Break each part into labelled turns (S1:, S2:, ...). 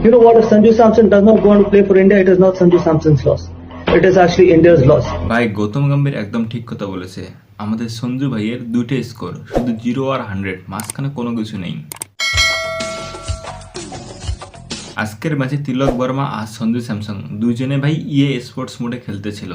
S1: You know what? If Sanju Samson does not go on to play for India, it is not Sanju Samson's loss. It is actually India's loss.
S2: ভাই গৌতম গম্ভীর একদম ঠিক কথা বলেছে আমাদের সঞ্জু ভাইয়ের দুটো score শুধু জিরো আর হান্ড্রেড মাঝখানে কোনো কিছু নেই আজকের ম্যাচে তিলক বর্মা আর সঞ্জু স্যামসং দুজনে ভাই ইয়ে স্পোর্টস মোডে খেলতেছিল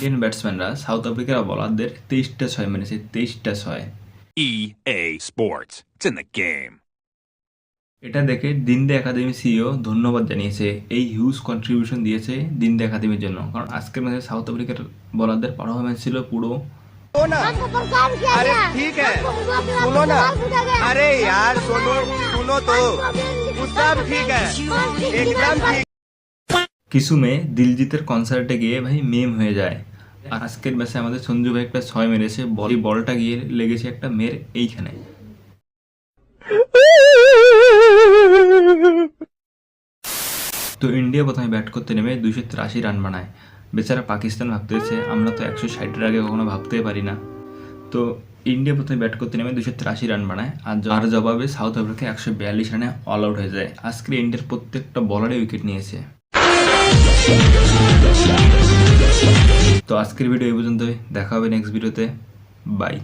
S2: ইন্ডিয়ান ব্যাটসম্যানরা সাউথ আফ্রিকার বলারদের তেইশটা ছয় মেরেছে তেইশটা ছয়
S3: EA E Sports. It's in the game.
S2: এটা দেখে দিনদে একাডেমি সিইও ধন্যবাদ জানিয়েছে এই হিউজ কন্ট্রিবিউশন দিয়েছে দিনদে একাডেমির জন্য কারণ আজকের ম্যাচে সাউথ আফ্রিকার বলারদের পারফরমেন্স ছিল পুরো
S4: हमको परेशान किया
S5: अरे
S4: गया।
S5: ठीक है
S4: हमको विवाह के
S5: सुनो ना
S4: नाम पे पूछा गया।
S5: अरे यार सुनो सुनो तो सब ठीक है एकदम ठीक
S2: কিছু মেয়ে দিলজিতের কনসার্টে গিয়ে ভাই মেম হয়ে যায় আর আজকের ম্যাচে আমাদের সঞ্জু ভাই একটা ছয় মেরেছে, বল বলটা গিয়ে লেগেছে একটা মেয়ের এইখানে। তো ইন্ডিয়া প্রথমে ব্যাট করতে নেমে দুইশো তিরাশি রান বানায়। বেচারা পাকিস্তান ভাবতেছে আমরা তো একশো ষাটের আগে কখনো ভাবতেই পারি না। তো ইন্ডিয়া প্রথমে ব্যাট করতে নেমে দুশো তিরাশি রান বানায়, আর যার জবাবে সাউথ আফ্রিকা একশো বিয়াল্লিশ রানে অল আউট হয়ে যায়। আজকে ইন্ডিয়ার প্রত্যেকটা বলারে উইকেট নিয়েছে। তো আজকের ভিডিও এই পর্যন্তই। দেখা হবে নেক্সট ভিডিওতে বাই